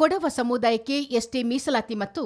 ಕೊಡವ ಸಮುದಾಯಕ್ಕೆ ಎಸ್ಟಿ ಮೀಸಲಾತಿ ಮತ್ತು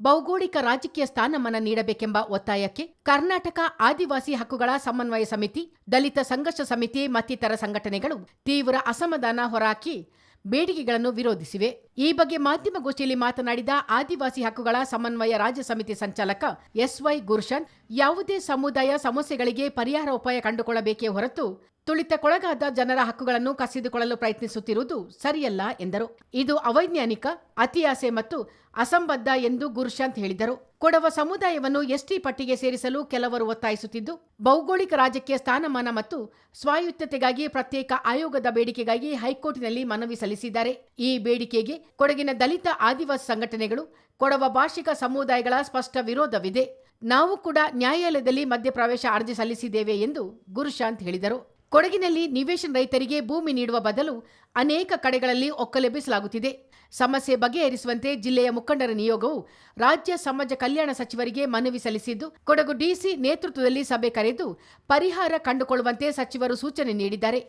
ಭೌಗೋಳಿಕ ರಾಜಕೀಯ ಸ್ಥಾನಮಾನ ನೀಡಬೇಕೆಂಬ ಒತ್ತಾಯಕ್ಕೆ ಕರ್ನಾಟಕ ಆದಿವಾಸಿ ಹಕ್ಕುಗಳ ಸಮನ್ವಯ ಸಮಿತಿ, ದಲಿತ ಸಂಘರ್ಷ ಸಮಿತಿ, ಮತ್ತಿತರ ಸಂಘಟನೆಗಳು ತೀವ್ರ ಅಸಮಾಧಾನ ಹೊರಹಾಕಿ ಬೇಡಿಕೆಗಳನ್ನು ವಿರೋಧಿಸಿವೆ. ಈ ಬಗ್ಗೆ ಮಾಧ್ಯಮಗೋಷ್ಠಿಯಲ್ಲಿ ಮಾತನಾಡಿದ ಆದಿವಾಸಿ ಹಕ್ಕುಗಳ ಸಮನ್ವಯ ರಾಜ್ಯ ಸಮಿತಿ ಸಂಚಾಲಕ ಎಸ್ವೈ ಗುರ್ಷನ್ ಯಾವುದೇ ಸಮುದಾಯ ಸಮಸ್ಯೆಗಳಿಗೆ ಪರಿಹಾರ ಉಪಾಯ ಕಂಡುಕೊಳ್ಳಬೇಕೇ ಹೊರತು ತುಳಿತಕ್ಕೊಳಗಾದ ಜನರ ಹಕ್ಕುಗಳನ್ನು ಕಸಿದುಕೊಳ್ಳಲು ಪ್ರಯತ್ನಿಸುತ್ತಿರುವುದು ಸರಿಯಲ್ಲ, ಎಂದರು. ಇದು ಅವೈಜ್ಞಾನಿಕ ಅತಿಯಾಸೆ ಮತ್ತು ಅಸಂಬದ್ಧ ಎಂದು ಗುರುಶಾಂತ್ ಹೇಳಿದರು. ಕೊಡವ ಸಮುದಾಯವನ್ನು ಎಸ್ಟಿ ಪಟ್ಟಿಗೆ ಸೇರಿಸಲು ಕೆಲವರು ಒತ್ತಾಯಿಸುತ್ತಿದ್ದು, ಭೌಗೋಳಿಕ ರಾಜಕೀಯ ಸ್ಥಾನಮಾನ ಮತ್ತು ಸ್ವಾಯುತ್ತತೆಗಾಗಿ ಪ್ರತ್ಯೇಕ ಆಯೋಗದ ಬೇಡಿಕೆಗಾಗಿ ಹೈಕೋರ್ಟ್ನಲ್ಲಿ ಮನವಿ ಸಲ್ಲಿಸಿದ್ದಾರೆ. ಈ ಬೇಡಿಕೆಗೆ ಕೊಡಗಿನ ದಲಿತ ಆದಿವಾಸಿ ಸಂಘಟನೆಗಳು, ಕೊಡವ ಭಾಷಿಕ ಸಮುದಾಯಗಳ ಸ್ಪಷ್ಟ ವಿರೋಧವಿದೆ. ನಾವು ಕೂಡ ನ್ಯಾಯಾಲಯದಲ್ಲಿ ಮಧ್ಯಪ್ರವೇಶ ಅರ್ಜಿ ಸಲ್ಲಿಸಿದ್ದೇವೆ ಎಂದು ಗುರುಶಾಂತ್ ಹೇಳಿದರು. ಕೊಡಗಿನಲ್ಲಿ ನಿವೇಶನ ರೈತರಿಗೆ ಭೂಮಿ ನೀಡುವ ಬದಲು ಅನೇಕ ಕಡೆಗಳಲ್ಲಿ ಒಕ್ಕಲೆಬ್ಬಿಸಲಾಗುತ್ತಿದೆ ಸಮಸ್ಯೆ ಬಗೆಹರಿಸುವಂತೆ ಜಿಲ್ಲೆಯ ಮುಖಂಡರ ನಿಯೋಗವು ರಾಜ್ಯ ಸಮಾಜ ಕಲ್ಯಾಣ ಸಚಿವರಿಗೆ ಮನವಿ ಸಲ್ಲಿಸಿದ್ದು, ಕೊಡಗು ಡಿಸಿ ನೇತೃತ್ವದಲ್ಲಿ ಸಭೆ ಕರೆದು ಪರಿಹಾರ ಕಂಡುಕೊಳ್ಳುವಂತೆ ಸಚಿವರು ಸೂಚನೆ ನೀಡಿದ್ದಾರೆ.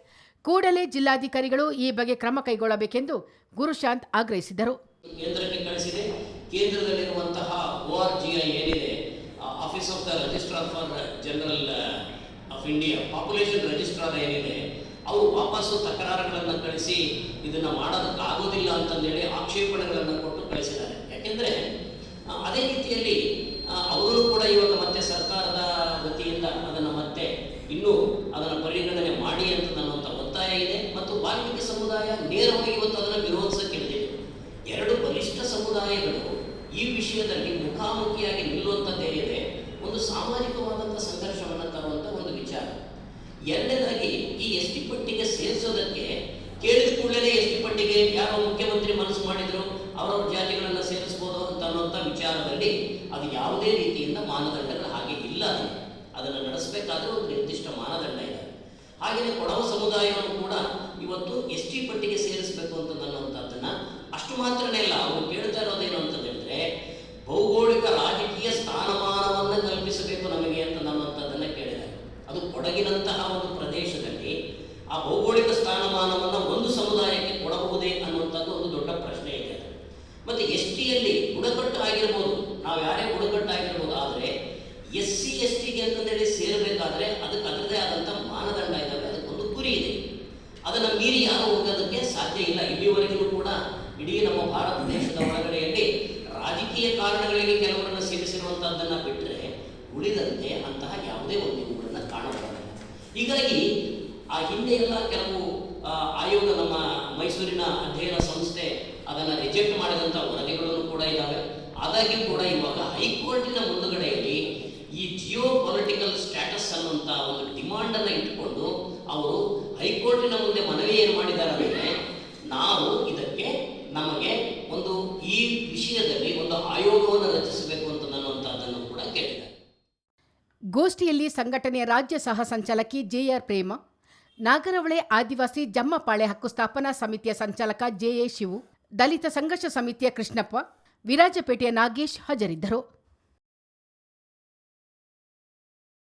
ಕೂಡಲೇ ಜಿಲ್ಲಾಧಿಕಾರಿಗಳು ಈ ಬಗ್ಗೆ ಕ್ರಮ ಕೈಗೊಳ್ಳಬೇಕೆಂದು ಗುರುಶಾಂತ್ ಆಗ್ರಹಿಸಿದರು. ಕೇಂದ್ರದಲ್ಲಿರುವಂತಹ office of general of India population registrar ಏನಿದೆ, ಅವರು ವಾಪಸ್ಸು ತಕರಾರುಗಳನ್ನು ಕಳಿಸಿ ಇದನ್ನ ಮಾಡೋದಕ್ಕಾಗೋದಿಲ್ಲ ಅಂತಂದೇಳಿ ಆಕ್ಷೇಪಣೆಗಳನ್ನು ಕೊಟ್ಟು ಕಳಿಸಿದ್ದಾರೆ. ಯಾಕೆಂದರೆ ಅದೇ ರೀತಿಯಲ್ಲಿ ಅವರು ಕೂಡ ಇವಾಗ ಮತ್ತೆ ಸರ್ಕಾರದ ವತಿಯಿಂದ ಅದನ್ನು ಮತ್ತೆ ಇನ್ನೂ ಅದನ್ನು ಪರಿಗಣನೆ ಮಾಡಿ ಅಂತ ನನ್ನಂಥ ಒತ್ತಾಯ ಇದೆ. ಮತ್ತು ವಾಲ್ಮೀಕಿ ಸಮುದಾಯ ನೇರವಾಗಿ ಇವತ್ತು ಅದನ್ನು ವಿರೋಧಿಸಕ್ಕೆ ಎರಡು ಬಲಿಷ್ಠ ಸಮುದಾಯಗಳು ಈ ವಿಷಯದಲ್ಲಿ ಮುಖಾಮುಖಿಯಾಗಿ ನಿಲ್ಲುವಂಥದ್ದೇನಿದೆ ಒಂದು ಸಾಮಾಜಿಕವಾದಂಥ ಸಂಘರ್ಷವನ್ನು ತರುವಂಥ ಒಂದು ವಿಚಾರ ಎರಡನೇದಾಗಿ ಈ ಎಸ್ ಟಿ ಪಟ್ಟಿಗೆ ಸೇರಿಸೋದಕ್ಕೆ ಕೇಳಿದ ಕೂಡಲೇ ಎಸ್ ಟಿ ಪಟ್ಟಿಗೆ ಯಾರೋ ಮುಖ್ಯಮಂತ್ರಿ ಮನಸ್ಸು ಮಾಡಿದ್ರು, ಅವರವ್ರ ಜಾತಿಗಳನ್ನು ಸೇರಿಸ್ಬೋದು ಅಂತ ಅನ್ನುವಂಥ ವಿಚಾರದಲ್ಲಿ ಅದು ಯಾವುದೇ ರೀತಿಯಿಂದ ಮಾನದಂಡಗಳು ಹಾಗೆ ಇಲ್ಲ ಅದು. ಅದನ್ನು ನಡೆಸಬೇಕಾದ್ರೆ ಒಂದು ನಿರ್ದಿಷ್ಟ ಮಾನದಂಡ ಇದೆ ಹಾಗೆಯೇ ಕೊಡವ ಸಮುದಾಯವನ್ನು ಕೂಡ ಇವತ್ತು ಎಸ್ ಟಿ ಪಟ್ಟಿಗೆ ಸೇರಿಸಬೇಕು ಅಂತ ಅನ್ನುವಂಥದ್ದನ್ನ ಅಷ್ಟು ಮಾತ್ರನೇ ಅಲ್ಲ ಅವರು ಕೇಳ್ತಾ ಇರೋದೇನು ಅಂತ ಹೇಳಿದ್ರೆ ಭೌಗೋಳಿಕ ರಾಜಕೀಯ ಸ್ಥಾನಮಾನವನ್ನು ಕಲ್ಪಿಸಬೇಕು ನಮಗೆ ಅಂತ ಅನ್ನುವಂಥದ್ದನ್ನ ಕೇಳಿದ್ದಾರೆ ಅದು ಕೊಡಗಿನಂತಹ ಒಂದು ಪ್ರದೇಶದಲ್ಲಿ ಆ ಭೌಗೋಳಿಕ ಸ್ಥಾನಮಾನವನ್ನು ಒಂದು ಸಮುದಾಯಕ್ಕೆ ಕೊಡಬಹುದೇ ಅನ್ನುವಂಥದ್ದು ಒಂದು ದೊಡ್ಡ ಪ್ರಶ್ನೆ ಇದೆ. ಮತ್ತೆ ಎಸ್ ಟಿಯಲ್ಲಿ ಬುಡಕಟ್ಟು ಆಗಿರ್ಬೋದು, ನಾವು ಯಾರೇ ಬುಡಕಟ್ಟು ಆಗಿರ್ಬೋದು, ಆದರೆ ಎಸ್ ಸಿ, ಎಸ್ ಟಿಗೆ ಅಂತಂದೇಳಿ ಸೇರಬೇಕಾದ್ರೆ ಅದಕ್ಕೆ ಅದರದೇ ಆದಂಥ ಮಾನದಂಡ ಇದ್ದಾವೆ. ಅದಕ್ಕೊಂದು ಗುರಿ ಇದೆ. ಅದನ್ನು ಮೀರಿ ಯಾರು ಹೋಗೋದಕ್ಕೆ ಸಾಧ್ಯ ಇಲ್ಲ. ಇಲ್ಲಿವರೆಗೂ ಕೂಡ ಇಡೀ ನಮ್ಮ ಭಾರತ ದೇಶದ ಒಳಗಡೆಯಲ್ಲಿ ರಾಜಕೀಯ ಕಾರಣಗಳಿಗೆ ಹೀಗಾಗಿ ಆ ಹಿಂದೆ ಎಲ್ಲ ಕೆಲವು ಆಯೋಗ ನಮ್ಮ ಮೈಸೂರಿನ ಅಧ್ಯಯನ ಸಂಸ್ಥೆ ಅದನ್ನು ರಿಜೆಕ್ಟ್ ಮಾಡಿದಂಥ ವರದಿಗಳನ್ನು ಕೂಡ ಇದ್ದಾವೆ ಆದಾಗ್ಯೂ ಕೂಡ ಇವಾಗ ಹೈಕೋರ್ಟಿನ ಮುಂದುಗಡೆಯಲ್ಲಿ ಈ ಜಿಯೋ ಪೊಲಿಟಿಕಲ್ ಸ್ಟ್ಯಾಟಸ್ ಅನ್ನುವಂಥ ಒಂದು ಡಿಮಾಂಡ್ ಅನ್ನು ಇಟ್ಟುಕೊಂಡು ಅವರು ಹೈಕೋರ್ಟಿನ ಮುಂದೆ ಮನವಿ ಏನು ಮಾಡಿದ್ದಾರೆ ಅಂದರೆ ನಾವು ಇದಕ್ಕೆ ನಮಗೆ ಒಂದು ಈ ವಿಷಯದಲ್ಲಿ ಒಂದು ಆಯೋಗವನ್ನು ರಚಿಸಬೇಕು ಅಂತ ಅನ್ನುವಂಥದ್ದನ್ನು ಕೂಡ ಕೇಳಿದ್ದಾರೆ ಗೋಷ್ಠಿಯಲ್ಲಿ ಸಂಘಟನೆಯ ರಾಜ್ಯ ಸಹ ಸಂಚಾಲಕಿ ಜೆಆರ್ ಪ್ರೇಮ, ನಾಗರವಳೆ ಆದಿವಾಸಿ ಜಮ್ಮಪಾಳೆ ಹಕ್ಕು ಸ್ಥಾಪನಾ ಸಮಿತಿಯ ಸಂಚಾಲಕ ಜೆಎ ಶಿವು, ದಲಿತ ಸಂಘರ್ಷ ಸಮಿತಿಯ ಕೃಷ್ಣಪ್ಪ, ವಿರಾಜಪೇಟೆಯ ನಾಗೇಶ್ ಹಾಜರಿದ್ದರು.